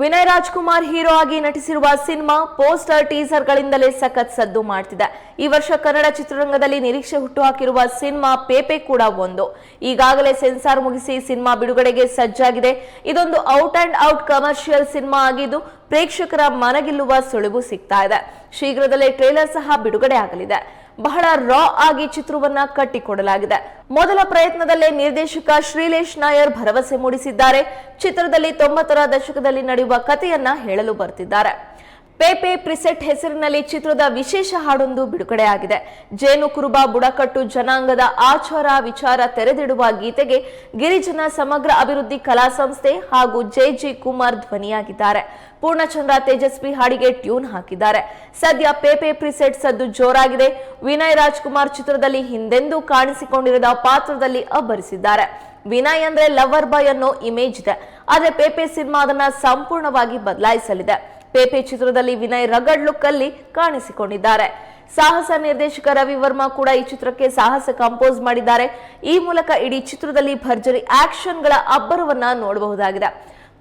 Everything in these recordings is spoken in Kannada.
ವಿನಯ್ ರಾಜ್ಕುಮಾರ್ ಹೀರೋ ಆಗಿ ನಟಿಸಿರುವ ಸಿನಿಮಾ ಪೋಸ್ಟರ್ ಟೀಸರ್ ಗಳಿಂದಲೇ ಸಖತ್ ಸದ್ದು ಮಾಡ್ತಿದೆ. ಈ ವರ್ಷ ಕನ್ನಡ ಚಿತ್ರರಂಗದಲ್ಲಿ ನಿರೀಕ್ಷೆ ಹುಟ್ಟುಹಾಕಿರುವ ಸಿನಿಮಾ ಪೇಪೆ ಕೂಡ ಒಂದು. ಈಗಾಗಲೇ ಸೆನ್ಸಾರ್ ಮುಗಿಸಿ ಸಿನಿಮಾ ಬಿಡುಗಡೆಗೆ ಸಜ್ಜಾಗಿದೆ. ಇದೊಂದು out and out commercial cinema ಆಗಿದ್ದು ಪ್ರೇಕ್ಷಕರ ಮನಗಿಲ್ಲುವ ಸುಳಿವು ಸಿಗ್ತಾ ಇದೆ. ಶೀಘ್ರದಲ್ಲೇ ಟ್ರೇಲರ್ ಸಹ ಬಿಡುಗಡೆ ಆಗಲಿದೆ. ಬಹಳ ರಾ ಆಗಿ ಚಿತ್ರವನ್ನ ಕಟ್ಟಿಕೊಡಲಾಗಿದೆ. ಮೊದಲ ಪ್ರಯತ್ನದಲ್ಲೇ ನಿರ್ದೇಶಕ ಶ್ರೀಲೇಶ್ ನಾಯರ್ ಭರವಸೆ ಮೂಡಿಸಿದ್ದಾರೆ. ಚಿತ್ರದಲ್ಲಿ ತೊಂಬತ್ತರ ದಶಕದಲ್ಲಿ ನಡೆಯುವ ಕಥೆಯನ್ನ ಹೇಳಲು ಬರ್ತಿದ್ದಾರೆ. ಪೇಪೆ ಪ್ರಿಸೆಟ್ ಹೆಸರಿನಲ್ಲಿ ಚಿತ್ರದ ವಿಶೇಷ ಹಾಡೊಂದು ಬಿಡುಗಡೆಯಾಗಿದೆ. ಜೇನು ಕುರುಬ ಬುಡಕಟ್ಟು ಜನಾಂಗದ ಆಚಾರ ವಿಚಾರ ತೆರೆದಿಡುವ ಗೀತೆಗೆ ಗಿರಿಜನ ಸಮಗ್ರ ಅಭಿವೃದ್ಧಿ ಕಲಾ ಸಂಸ್ಥೆ ಹಾಗೂ ಜೆ ಜಿ ಕುಮಾರ್ ಧ್ವನಿಯಾಗಿದ್ದಾರೆ. ಪೂರ್ಣಚಂದ್ರ ತೇಜಸ್ವಿ ಹಾಡಿಗೆ ಟ್ಯೂನ್ ಹಾಕಿದ್ದಾರೆ. ಸದ್ಯ ಪೇಪೆ ಪ್ರಿಸೆಟ್ ಸದ್ದು ಜೋರಾಗಿದೆ. ವಿನಯ್ ರಾಜ್ಕುಮಾರ್ ಚಿತ್ರದಲ್ಲಿ ಹಿಂದೆಂದೂ ಕಾಣಿಸಿಕೊಂಡಿರದ ಪಾತ್ರದಲ್ಲಿ ಅಬ್ಬರಿಸಿದ್ದಾರೆ. ವಿನಯ್ ಅಂದ್ರೆ ಲವರ್ ಬಾಯ್ ಅನ್ನೋ ಇಮೇಜ್ ಇದೆ. ಆದರೆ ಪೇಪೆ ಸಿನಿಮಾ ಅದನ್ನ ಸಂಪೂರ್ಣವಾಗಿ ಬದಲಾಯಿಸಲಿದೆ. ಪೇಪೆ ಚಿತ್ರದಲ್ಲಿ ವಿನಯ್ ರಗಡ್ ಲುಕ್ ಅಲ್ಲಿ ಕಾಣಿಸಿಕೊಂಡಿದ್ದಾರೆ. ಸಾಹಸ ನಿರ್ದೇಶಕ ರವಿ ವರ್ಮಾ ಕೂಡ ಈ ಚಿತ್ರಕ್ಕೆ ಸಾಹಸ ಕಂಪೋಸ್ ಮಾಡಿದ್ದಾರೆ. ಈ ಮೂಲಕ ಇಡೀ ಚಿತ್ರದಲ್ಲಿ ಭರ್ಜರಿ ಆಕ್ಷನ್ಗಳ ಅಬ್ಬರವನ್ನ ನೋಡಬಹುದಾಗಿದೆ.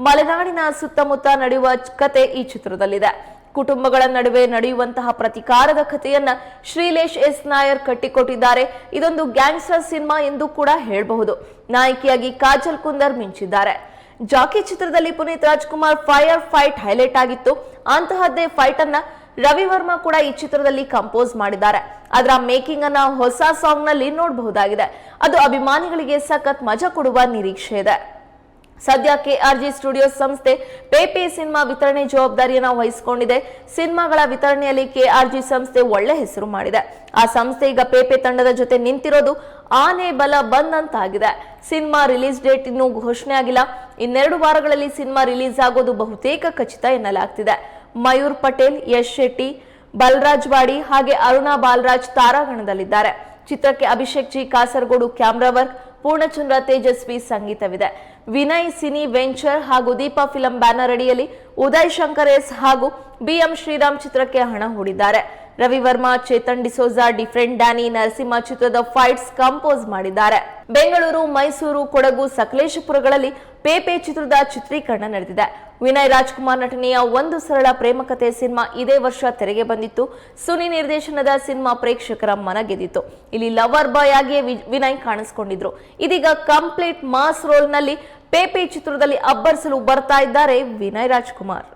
ಮಲೆನಾಡಿನ ಸುತ್ತಮುತ್ತ ನಡೆಯುವ ಕತೆ ಈ ಚಿತ್ರದಲ್ಲಿದೆ. ಕುಟುಂಬಗಳ ನಡುವೆ ನಡೆಯುವಂತಹ ಪ್ರತಿಕಾರದ ಕಥೆಯನ್ನ ಶ್ರೀಲೇಶ್ ಎಸ್ ನಾಯರ್ ಕಟ್ಟಿಕೊಟ್ಟಿದ್ದಾರೆ. ಇದೊಂದು ಗ್ಯಾಂಗ್ಸ್ಟರ್ ಸಿನಿಮಾ ಎಂದು ಕೂಡ ಹೇಳಬಹುದು. ನಾಯಕಿಯಾಗಿ ಕಾಜಲ್ ಕುಂದರ್ ಮಿಂಚಿದ್ದಾರೆ. ಜಾಕಿ ಚಿತ್ರದಲ್ಲಿ Puneeth Rajkumar fire fight highlight ಆಗಿತ್ತು. ಅಂತಹದ್ದೇ ಫೈಟ್ ಅನ್ನ ರವಿ ವರ್ಮಾ ಕೂಡ ಈ ಚಿತ್ರದಲ್ಲಿ ಕಂಪೋಸ್ ಮಾಡಿದ್ದಾರೆ. ಅದರ ಮೇಕಿಂಗ್ ಅನ್ನ ಹೊಸ ಸಾಂಗ್ನಲ್ಲಿ ನೋಡಬಹುದಾಗಿದೆ. ಅದು ಅಭಿಮಾನಿಗಳಿಗೆ ಸಖತ್ ಮಜಾ ಕೊಡುವ ನಿರೀಕ್ಷೆ ಇದೆ. ಸದ್ಯ ಕೆಆರ್ಜಿ ಸ್ಟುಡಿಯೋಸ್ ಸಂಸ್ಥೆ ಪೇಪಿ ಸಿನಿಮಾ ವಿತರಣೆ ಜವಾಬ್ದಾರಿಯನ್ನು ವಹಿಸಿಕೊಂಡಿದೆ. ಸಿನಿಮಾಗಳ ವಿತರಣೆಯಲ್ಲಿ ಕೆಆರ್ಜಿ ಸಂಸ್ಥೆ ಒಳ್ಳೆ ಹೆಸರು ಮಾಡಿದೆ. ಆ ಸಂಸ್ಥೆ ಈಗ ಪೇಪೆ ತಂಡದ ಜೊತೆ ನಿಂತಿರೋದು ಆನೆ ಬಲ ಬಂದಂತಾಗಿದೆ ಸಿನಿಮಾ ರಿಲೀಸ್ ಡೇಟ್ ಇನ್ನೂ ಘೋಷಣೆ ಆಗಿಲ್ಲ. ಇನ್ನೆರಡು ವಾರಗಳಲ್ಲಿ ಸಿನಿಮಾ ರಿಲೀಸ್ ಆಗೋದು ಬಹುತೇಕ ಖಚಿತ ಎನ್ನಲಾಗ್ತಿದೆ. ಮಯೂರ್ ಪಟೇಲ್, ಯಶ್ ಶೆಟ್ಟಿ, ಬಲರಾಜ್ ವಾಡಿ ಹಾಗೆ ಅರುಣಾ ಬಾಲರಾಜ್ ತಾರಾಗಣದಲ್ಲಿದ್ದಾರೆ. ಚಿತ್ರಕ್ಕೆ Abhishek G Kasaragod camera work Poornachandra Tejaswi ಸಂಗೀತವಿದೆ. Vinay cine venture ಹಾಗೂ ದೀಪಾ ಫಿಲಂ ಬ್ಯಾನರ್ ಅಡಿಯಲ್ಲಿ ಉದಯ್ ಶಂಕರ್ ಎಸ್ ಹಾಗೂ ಬಿಎಂ ಶ್ರೀರಾಮ್ ಚಿತ್ರಕ್ಕೆ ಹಣ ಹೂಡಿದ್ದಾರೆ. ರವಿ ವರ್ಮಾ, ಚೇತನ್ ಡಿಸೋಜಾ, ಡಿಫ್ರೆಂಟ್ ಡ್ಯಾನಿ ನರಸಿಂಹ ಚಿತ್ರದ ಫೈಟ್ಸ್ ಕಂಪೋಸ್ ಮಾಡಿದ್ದಾರೆ. ಬೆಂಗಳೂರು, ಮೈಸೂರು, ಕೊಡಗು, ಸಕಲೇಶಪುರಗಳಲ್ಲಿ ಪೇಪೆ ಚಿತ್ರದ ಚಿತ್ರೀಕರಣ ನಡೆದಿದೆ. ವಿನಯ್ ರಾಜ್ಕುಮಾರ್ ನಟನೆಯ ಒಂದು ಸರಳ ಪ್ರೇಮ ಕಥೆ ಸಿನಿಮಾ ಇದೇ ವರ್ಷ ತೆರೆಗೆ ಬಂದಿತ್ತು. ಸುನಿ ನಿರ್ದೇಶನದ ಸಿನಿಮಾ ಪ್ರೇಕ್ಷಕರ ಮನ ಗೆದ್ದಿತ್ತು. ಇಲ್ಲಿ ಲವರ್ ಬಾಯ್ ಆಗಿಯೇ ವಿನಯ್ ಕಾಣಿಸ್ಕೊಂಡಿದ್ರು. ಇದೀಗ ಕಂಪ್ಲೀಟ್ ಮಾಸ್ ರೋಲ್ನಲ್ಲಿ ಪೇಪೆ ಚಿತ್ರದಲ್ಲಿ ಅಬ್ಬರಿಸಲು ಬರ್ತಾ ಇದ್ದಾರೆ ವಿನಯ್ ರಾಜ್ಕುಮಾರ್.